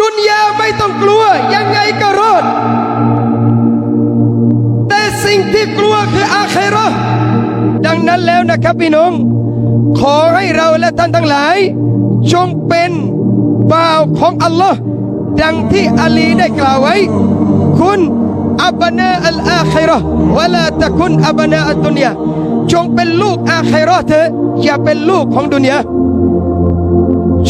ดุนยาไม่ต้องกลัวยังไงก็รอด แต่สิ่งที่กลัวคืออาเคราะห์ดังนั้นแล้วนะครับพี่น้อง ขอให้เราและท่านทั้งหลาย จงเป็นบ่าวของอัลลอฮ์ดังที่อาลีได้กล่าวไว้ คุณอับนาอัลอาคราะห์วะลาตะคุณอับนาอัลดุนยาจงเป็นลูกอาคราะห์เถอะอย่าเป็นลูกของดุนยา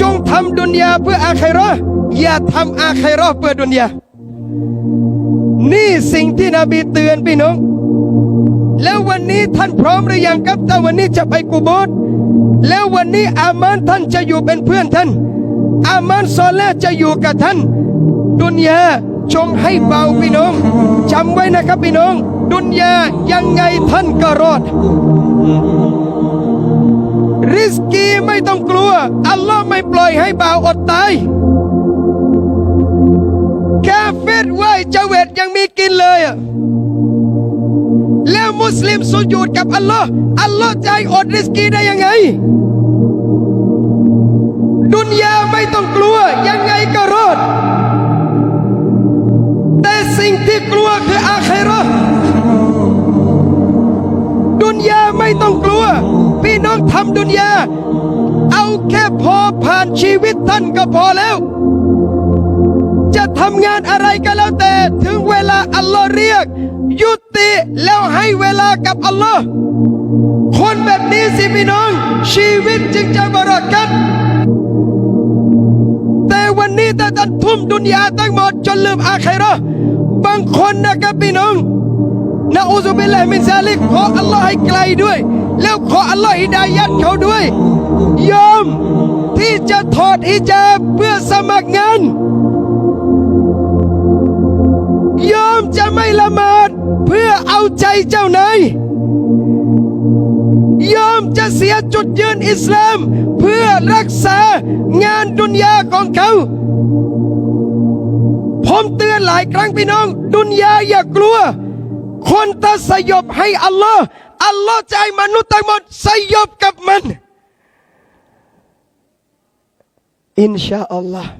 จงทำดุนยาเพื่ออาคราะห์ อย่าทำอาใคิเราะห์เพื่อดุนยานี่สิ่งที่นบีเตือนพี่น้อง แล้ววันนี้ท่านพร้อมหรือยังครับถ้าวันนี้จะไปกูโบสแล้ววันนี้อามานท่านจะอยู่เป็นเพื่อนท่าน อามานซอลแลจะอยู่กับท่าน ดุนยาจงให้เบาพี่น้องจำไว้นะครับพี่น้อง ดุนยายังไงท่านก็รอด ริสกีไม่ต้องกลัว อัลลอฮ์ไม่ปล่อยให้บ่าวอดตาย จเวตยังมีกินเลยอะแล้วมุสลิมสุญูดกับอัลลอฮ์อัลลอฮ์จะให้อดริสกีได้ยังไง ดุนยาไม่ต้องกลัว ยังไงก็รอด แต่สิ่งที่กลัวคืออาคราะห์ดุนยาไม่ต้องกลัว พี่น้องทำดุนยา เอาแค่พอผ่านชีวิตท่านก็พอแล้ว ทำงานอะไรก็แล้วแต่ ถึงเวลาอัลลอฮ์เรียก ยุติแล้วให้เวลากับอัลลอฮ์คนแบบนี้สิพี่น้อง ชีวิตจึงจะบรากัตแต่วันนี้ถ้าท่านทุ่มดุนยาทั้งหมดจนลืมอาคราะบางคนนะครับพี่น้องนะอูซุบิลลาฮิมินซาลิกขออัลลอฮ์ให้ไกลด้วย แล้วขออัลลอฮ์ฮิดายัดเขาด้วย ยอมที่จะถอดฮิญาบเพื่อสมัครงาน ใจเจ้านายยอมจะเสียจุดยืนอิสลาม เพื่อรักษางานดุนยาของเขา ผมเตือนหลายครั้งพี่น้อง ดุนยาอย่ากลัว คนถ้าสยบให้อัลลอฮ์อัลลอฮ์จะให้มนุษย์ทั้งหมดสยบกับมัน อินชาอัลลอฮ์